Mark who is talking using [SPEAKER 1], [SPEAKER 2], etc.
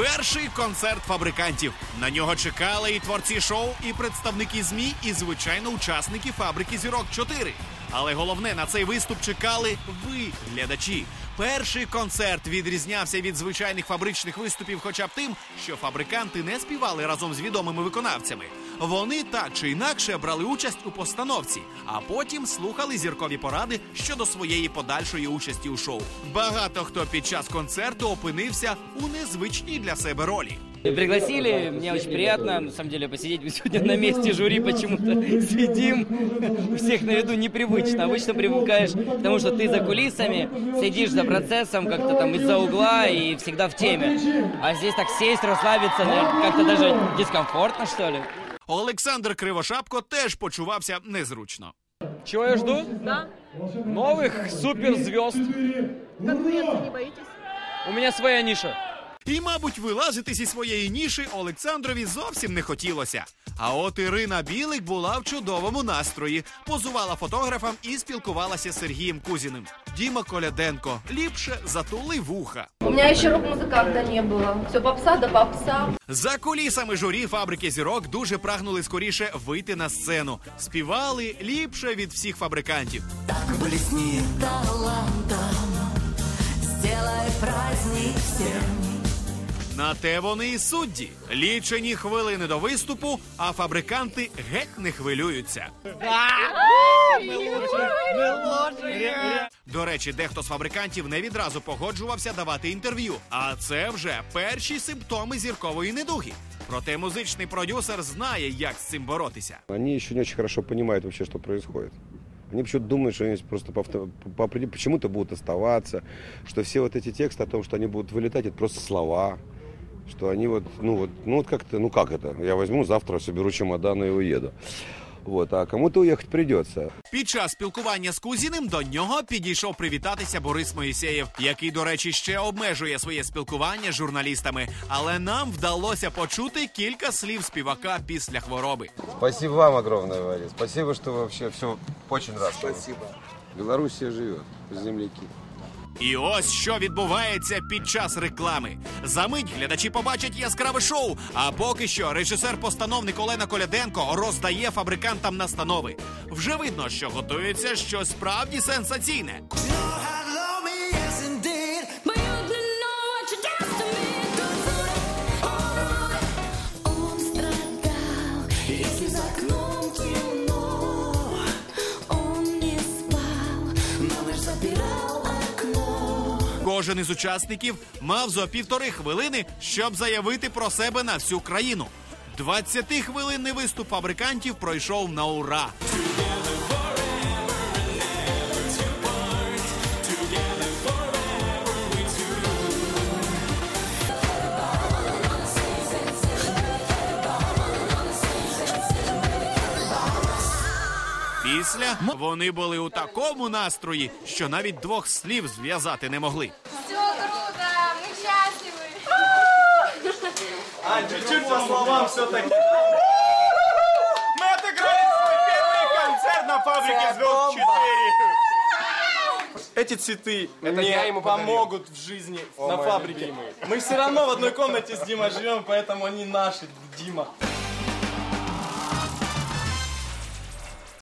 [SPEAKER 1] Перший концерт фабрикантів. На нього чекали і творці шоу, і представники змі, і звичайно учасники фабрики зірок 4 Але головне на цей виступ чекали ви, глядачі. Перший концерт відрізнявся від звичайних фабричних виступів, хоча б тим, що фабриканти не співали разом з відомими виконавцями. Вони так чи інакше брали участь у постановці, а потім слухали зіркові поради щодо своєї подальшої участі у шоу. Багато хто під час концерту опинився у незвичній для себе ролі.
[SPEAKER 2] Пригласили, мне очень приятно, на самом деле, посидеть Мы сегодня на месте жюри, почему-то сидим, у всех на виду непривычно. Обычно привыкаешь к тому, что ты за кулисами, следишь за процессом как-то там из-за угла и всегда в теме. А здесь так сесть, расслабиться, наверное, как-то даже дискомфортно, что ли.
[SPEAKER 1] Олександр Кривошапко теж почувався незручно.
[SPEAKER 3] Чого я жду?
[SPEAKER 4] Да?
[SPEAKER 3] Нових суперзвезд.
[SPEAKER 4] Конкуренции не боитесь?
[SPEAKER 3] У меня своя ниша.
[SPEAKER 1] І, мабуть, вилазити зі своєї ніші Олександрові зовсім не хотілося. А от Ірина Білик була в чудовому настрої, позувала фотографам і спілкувалася з Сергієм Кузіним. Діма Коляденко ліпше затули вуха.
[SPEAKER 4] У меня еще рок-музыканта не было. Все попса да попса.
[SPEAKER 1] За кулісами журі фабрики зірок дуже прагнули скоріше вийти на сцену. Співали ліпше від всіх фабрикантів.
[SPEAKER 5] Блесни талантом, сделай праздник всем.
[SPEAKER 1] На те вони і судді. Лічені хвилини до виступу, а фабриканти геть не хвилюються. До речі, дехто з фабрикантів не відразу погоджувався давати інтерв'ю. А це вже перші симптоми зіркової недуги. Проте музичний продюсер знає, як з цим боротися.
[SPEAKER 6] Они еще не очень хорошо понимают вообще, что происходит. Они почему-то думают, что они просто по, авто- по определ- почему-то будут оставаться, что все вот эти тексты о том, что они будут вылетать, это просто слова, что они вот, ну вот, ну вот как-то, ну как это, я возьму завтра, соберу чемодан и уеду. Вот, а кому-то уехать придется.
[SPEAKER 1] Під час спілкування з Кузіним до нього підійшов привітатися Борис Моїсеєв, який, до речі, ще обмежує своє спілкування з журналістами. Але нам вдалося почути кілька слів співака після хвороби.
[SPEAKER 6] Спасибо вам огромное, Вадим. Спасибо, что вообще все очень рад. Спасибо. Белоруссия живет, земляки.
[SPEAKER 1] І ось що відбувається під час реклами. За мить глядачі побачать яскраве шоу. А поки що режисер-постановник Олена Коляденко роздає фабрикантам настанови. Вже видно, що готується щось справді сенсаційне. Кожен із учасників мав зо півтори хвилини, щоб заявити про себе на всю країну. 20-хвилинний виступ фабрикантів пройшов на ура. Після вони були у такому настрої, що навіть двох слів зв'язати не могли.
[SPEAKER 7] Все круто, мы счастливы.
[SPEAKER 8] А, чуть-чуть по словам все-таки. Мы отыграли свой первый концерт на фабрике звезд 4. Эти цветы мне помогут в жизни на фабрике. Мы все равно в одной комнате с Димой живем, поэтому они наши, Дима.